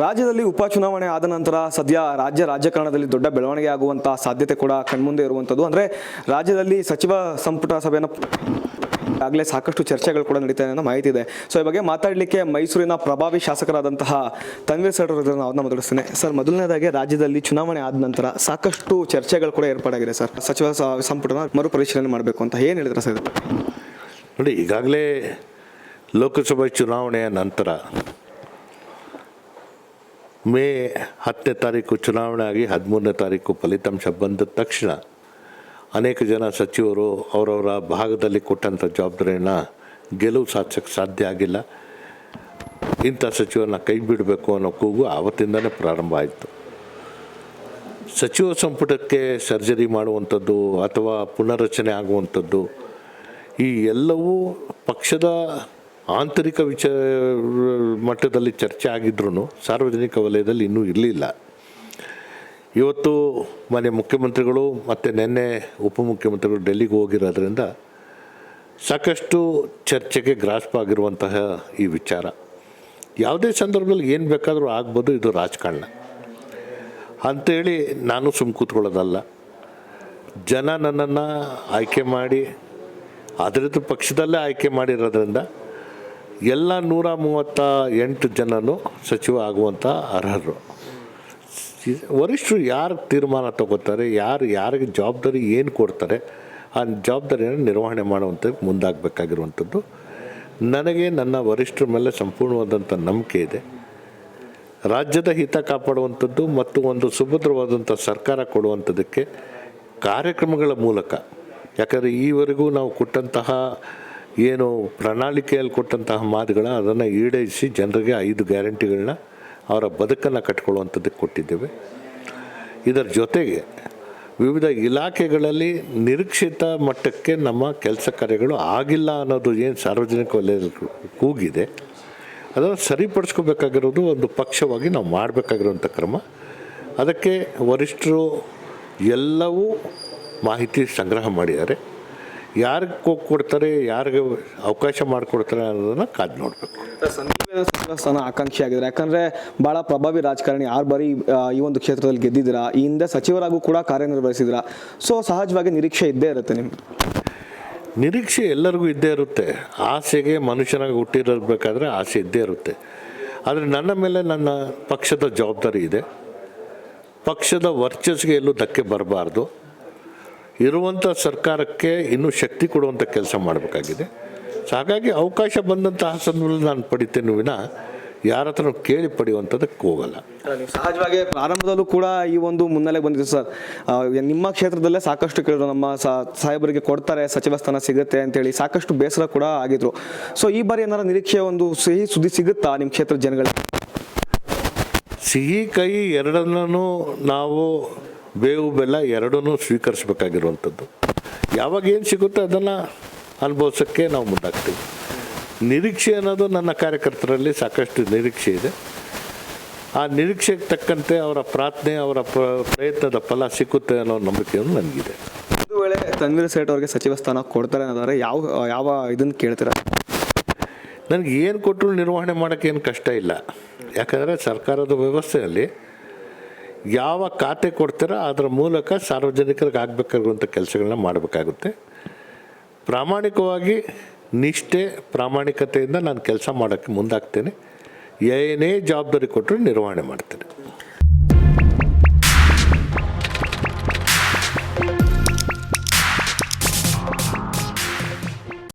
ರಾಜ್ಯದಲ್ಲಿ ಉಪಚುನಾವಣೆ ಆದ ನಂತರ ಸದ್ಯ ರಾಜ್ಯ ರಾಜಕಾರಣದಲ್ಲಿ ದೊಡ್ಡ ಬೆಳವಣಿಗೆ ಆಗುವಂತಹ ಸಾಧ್ಯತೆ ಕೂಡ ಕಣ್ಮುಂದೆ ಇರುವಂಥದ್ದು ಅಂದರೆ ರಾಜ್ಯದಲ್ಲಿ ಸಚಿವ ಸಂಪುಟ ಸಭೆಯನ್ನು ಆಗಲೇ ಸಾಕಷ್ಟು ಚರ್ಚೆಗಳು ಕೂಡ ನಡೀತಾ ಅನ್ನೋ ಮಾಹಿತಿ ಇದೆ. ಸೊ ಈ ಬಗ್ಗೆ ಮಾತಾಡಲಿಕ್ಕೆ ಮೈಸೂರಿನ ಪ್ರಭಾವಿ ಶಾಸಕರಾದಂತಹ ತನ್ವೀರ್ ಸರ್ ಅವರು ಅವ್ರನ್ನ ಮಾತಾಡಿಸ್ತೇನೆ. ಸರ್, ಮೊದಲನೇದಾಗಿ ರಾಜ್ಯದಲ್ಲಿ ಚುನಾವಣೆ ಆದ ನಂತರ ಸಾಕಷ್ಟು ಚರ್ಚೆಗಳು ಕೂಡ ಏರ್ಪಾಡಾಗಿದೆ ಸರ್. ಸಚಿವ ಸಂಪುಟನ ಮರುಪರಿಶೀಲನೆ ಮಾಡಬೇಕು ಅಂತ ಏನು ಹೇಳಿದ್ರೆ ಸರ್ ನೋಡಿ, ಈಗಾಗಲೇ ಲೋಕಸಭೆ ಚುನಾವಣೆಯ ನಂತರ ಮೇ ಹತ್ತನೇ ತಾರೀಕು ಚುನಾವಣೆ ಆಗಿ ಹದಿಮೂರನೇ ತಾರೀಕು ಫಲಿತಾಂಶ ಬಂದ ತಕ್ಷಣ ಅನೇಕ ಜನ ಸಚಿವರು ಅವರವರ ಭಾಗದಲ್ಲಿ ಕೊಟ್ಟಂಥ ಜವಾಬ್ದಾರಿಯನ್ನು ಗೆಲುವು ಸಾಧಿಸೋಕ್ಕೆ ಸಾಧ್ಯ ಆಗಿಲ್ಲ. ಇಂಥ ಸಚಿವರನ್ನ ಕೈ ಬಿಡಬೇಕು ಅನ್ನೋ ಕೂಗು ಆವತ್ತಿಂದನೇ ಪ್ರಾರಂಭ ಆಯಿತು. ಸಚಿವ ಸಂಪುಟಕ್ಕೆ ಸರ್ಜರಿ ಮಾಡುವಂಥದ್ದು ಅಥವಾ ಪುನರ್ರಚನೆ ಆಗುವಂಥದ್ದು ಈ ಎಲ್ಲವೂ ಪಕ್ಷದ ಆಂತರಿಕ ವಿಚ, ಮಟ್ಟದಲ್ಲಿ ಚರ್ಚೆ ಆಗಿದ್ರೂ ಸಾರ್ವಜನಿಕ ವಲಯದಲ್ಲಿ ಇನ್ನೂ ಇರಲಿಲ್ಲ. ಇವತ್ತು ಮನೆ ಮುಖ್ಯಮಂತ್ರಿಗಳು ಮತ್ತು ನಿನ್ನೆ ಉಪಮುಖ್ಯಮಂತ್ರಿಗಳು ಡೆಲ್ಲಿಗೆ ಹೋಗಿರೋದ್ರಿಂದ ಸಾಕಷ್ಟು ಚರ್ಚೆಗೆ ಗ್ರಾಸ್ಪ್ ಆಗಿರುವಂತಹ ಈ ವಿಚಾರ. ಯಾವುದೇ ಸಂದರ್ಭದಲ್ಲಿ ಏನು ಬೇಕಾದರೂ ಆಗ್ಬೋದು, ಇದು ರಾಜಕಾರಣ. ಅಂಥೇಳಿ ನಾನು ಸುಮ್ಮ ಕೂತ್ಕೊಳ್ಳೋದಲ್ಲ. ಜನ ನನ್ನನ್ನು ಆಯ್ಕೆ ಮಾಡಿ ಅದರದ್ದು ಪಕ್ಷದಲ್ಲೇ ಆಯ್ಕೆ ಮಾಡಿರೋದ್ರಿಂದ ಎಲ್ಲ ನೂರ ಮೂವತ್ತ ಎಂಟು ಜನನು ಸಚಿವ ಆಗುವಂಥ ಅರ್ಹರು. ವರಿಷ್ಠರು ಯಾರು ತೀರ್ಮಾನ ತಗೋತಾರೆ, ಯಾರು ಯಾರಿಗೆ ಜವಾಬ್ದಾರಿ ಏನು ಕೊಡ್ತಾರೆ, ಆ ಜವಾಬ್ದಾರಿಯನ್ನು ನಿರ್ವಹಣೆ ಮಾಡುವಂಥ ಮುಂದಾಗಬೇಕಾಗಿರುವಂಥದ್ದು. ನನಗೆ ನನ್ನ ವರಿಷ್ಠರ ಮೇಲೆ ಸಂಪೂರ್ಣವಾದಂಥ ನಂಬಿಕೆ ಇದೆ. ರಾಜ್ಯದ ಹಿತ ಕಾಪಾಡುವಂಥದ್ದು ಮತ್ತು ಒಂದು ಸುಭದ್ರವಾದಂಥ ಸರ್ಕಾರ ಕೊಡುವಂಥದ್ದಕ್ಕೆ ಕಾರ್ಯಕ್ರಮಗಳ ಮೂಲಕ. ಯಾಕಂದರೆ ಈವರೆಗೂ ನಾವು ಕೊಟ್ಟಂತಹ ಏನು ಪ್ರಣಾಳಿಕೆಯಲ್ಲಿ ಕೊಟ್ಟಂತಹ ಮಾತುಗಳ ಅದನ್ನು ಈಡೇರಿಸಿ ಜನರಿಗೆ ಐದು ಗ್ಯಾರಂಟಿಗಳನ್ನ ಅವರ ಬದುಕನ್ನು ಕಟ್ಕೊಳ್ಳುವಂಥದ್ದಕ್ಕೆ ಕೊಟ್ಟಿದ್ದೇವೆ. ಇದರ ಜೊತೆಗೆ ವಿವಿಧ ಇಲಾಖೆಗಳಲ್ಲಿ ನಿರೀಕ್ಷಿತ ಮಟ್ಟಕ್ಕೆ ನಮ್ಮ ಕೆಲಸ ಕಾರ್ಯಗಳು ಆಗಿಲ್ಲ ಅನ್ನೋದು ಏನು ಸಾರ್ವಜನಿಕ ವಲಯದಲ್ಲಿ ಕೂಗಿದೆ. ಅದನ್ನು ಸರಿಪಡಿಸ್ಕೋಬೇಕಾಗಿರೋದು ಒಂದು ಪಕ್ಷವಾಗಿ ನಾವು ಮಾಡಬೇಕಾಗಿರುವಂಥ ಕ್ರಮ. ಅದಕ್ಕೆ ವರಿಷ್ಠರು ಎಲ್ಲವೂ ಮಾಹಿತಿ ಸಂಗ್ರಹ ಮಾಡಿದ್ದಾರೆ. ಯಾರಿಗೆ ಕೊಡ್ತಾರೆ ಯಾರಿಗೆ ಅವಕಾಶ ಮಾಡಿಕೊಡ್ತಾರೆ ಅನ್ನೋದನ್ನು ಕಾದು ನೋಡಬೇಕು. ಸ್ಥಾನ ಆಕಾಂಕ್ಷಿ ಆಗಿದ್ದಾರೆ. ಯಾಕಂದ್ರೆ ಬಹಳ ಪ್ರಭಾವಿ ರಾಜಕಾರಣಿ ಆರು ಬಾರಿ ಈ ಒಂದು ಕ್ಷೇತ್ರದಲ್ಲಿ ಗೆದ್ದಿದ್ದೀರಾ? ಈ ಹಿಂದೆ ಸಚಿವರಾಗೂ ಕೂಡ ಕಾರ್ಯನಿರ್ವಹಿಸಿದ್ದೀರಾ? ಸೊ ಸಹಜವಾಗಿ ನಿರೀಕ್ಷೆ ಇದ್ದೇ ಇರುತ್ತೆ ನಿಮ್ಗೆ? ನಿರೀಕ್ಷೆ ಎಲ್ಲರಿಗೂ ಇದ್ದೇ ಇರುತ್ತೆ. ಆಸೆಗೆ ಮನುಷ್ಯನಾಗಿ ಹುಟ್ಟಿರಬೇಕಾದ್ರೆ ಆಸೆ ಇದ್ದೇ ಇರುತ್ತೆ. ಆದರೆ ನನ್ನ ಮೇಲೆ ನನ್ನ ಪಕ್ಷದ ಜವಾಬ್ದಾರಿ ಇದೆ. ಪಕ್ಷದ ವರ್ಚಸ್ಗೆ ಎಲ್ಲೂ ಧಕ್ಕೆ ಬರಬಾರ್ದು. ಇರುವಂಥ ಸರ್ಕಾರಕ್ಕೆ ಇನ್ನೂ ಶಕ್ತಿ ಕೊಡುವಂಥ ಕೆಲಸ ಮಾಡಬೇಕಾಗಿದೆ. ಸೊ ಹಾಗಾಗಿ ಅವಕಾಶ ಬಂದಂತಹ ಸಂದರ್ಭದಲ್ಲಿ ನಾನು ಪಡಿತೇನೆ ವಿನ ಯಾರ ಹತ್ರ ಕೇಳಿ ಪಡೆಯುವಂಥದ್ದಕ್ಕೆ ಹೋಗಲ್ಲ. ಸಹಜವಾಗಿ ಪ್ರಾರಂಭದಲ್ಲೂ ಕೂಡ ಈ ಒಂದು ಮುನ್ನೆಲೆ ಬಂದಿದೆ ಸರ್. ನಿಮ್ಮ ಕ್ಷೇತ್ರದಲ್ಲೇ ಸಾಕಷ್ಟು ಕೇಳಿದ್ರು ನಮ್ಮ ಸಾಹೇಬರಿಗೆ ಕೊಡ್ತಾರೆ ಸಚಿವ ಸ್ಥಾನ ಸಿಗುತ್ತೆ ಅಂತೇಳಿ ಸಾಕಷ್ಟು ಬೇಸರ ಕೂಡ ಆಗಿದ್ರು. ಸೊ ಈ ಬಾರಿ ಏನಾರ ನಿರೀಕ್ಷೆ ಒಂದು ಸಿಹಿ ಸುದ್ದಿ ಸಿಗುತ್ತಾ ನಿಮ್ಮ ಕ್ಷೇತ್ರದ ಜನಗಳಿಗೆ? ಸಿಹಿ ಕೈ ಎರಡನ್ನೂ ನಾವು ಬೇವು ಬೆಲ್ಲ ಎರಡನ್ನೂ ಸ್ವೀಕರಿಸಬೇಕಾಗಿರುವಂಥದ್ದು. ಯಾವಾಗ ಏನು ಸಿಗುತ್ತೋ ಅದನ್ನು ಅನುಭವಿಸೋಕ್ಕೆ ನಾವು ಮುಂದಾಗ್ತೀವಿ. ನಿರೀಕ್ಷೆ ಅನ್ನೋದು ನನ್ನ ಕಾರ್ಯಕರ್ತರಲ್ಲಿ ಸಾಕಷ್ಟು ನಿರೀಕ್ಷೆ ಇದೆ. ಆ ನಿರೀಕ್ಷೆಗೆ ತಕ್ಕಂತೆ ಅವರ ಪ್ರಾರ್ಥನೆ ಅವರ ಪ್ರ- ಪ್ರಯತ್ನದ ಫಲ ಸಿಕ್ಕುತ್ತೆ ಅನ್ನೋ ನಂಬಿಕೆಯನ್ನು ನನಗಿದೆ. ಒಂದು ವೇಳೆ ತನ್ವೀರ್ ಸೇಠ್ ಅವರಿಗೆ ಸಚಿವ ಸ್ಥಾನ ಕೊಡ್ತಾರೆ ಅನ್ನೋದಾದ್ರೆ ಯಾವ ಯಾವ ಇದನ್ನು ಕೇಳ್ತೀರ? ನನಗೆ ಏನು ಕೊಟ್ಟರು ನಿರ್ವಹಣೆ ಮಾಡೋಕ್ಕೇನು ಕಷ್ಟ ಇಲ್ಲ. ಯಾಕಂದರೆ ಸರ್ಕಾರದ ವ್ಯವಸ್ಥೆಯಲ್ಲಿ ಯಾವ ಖಾತೆ ಕೊಡ್ತೀರೋ ಅದರ ಮೂಲಕ ಸಾರ್ವಜನಿಕರಿಗೆ ಆಗಬೇಕಾಗಿರುವಂಥ ಕೆಲಸಗಳನ್ನ ಮಾಡಬೇಕಾಗುತ್ತೆ. ಪ್ರಾಮಾಣಿಕವಾಗಿ ನಿಷ್ಠೆ, ಪ್ರಾಮಾಣಿಕತೆಯಿಂದ ನಾನು ಕೆಲಸ ಮಾಡೋಕ್ಕೆ ಮುಂದಾಗ್ತೇನೆ. ಏನೇ ಜವಾಬ್ದಾರಿ ಕೊಟ್ಟರು ನಿರ್ವಹಣೆ ಮಾಡ್ತೇನೆ.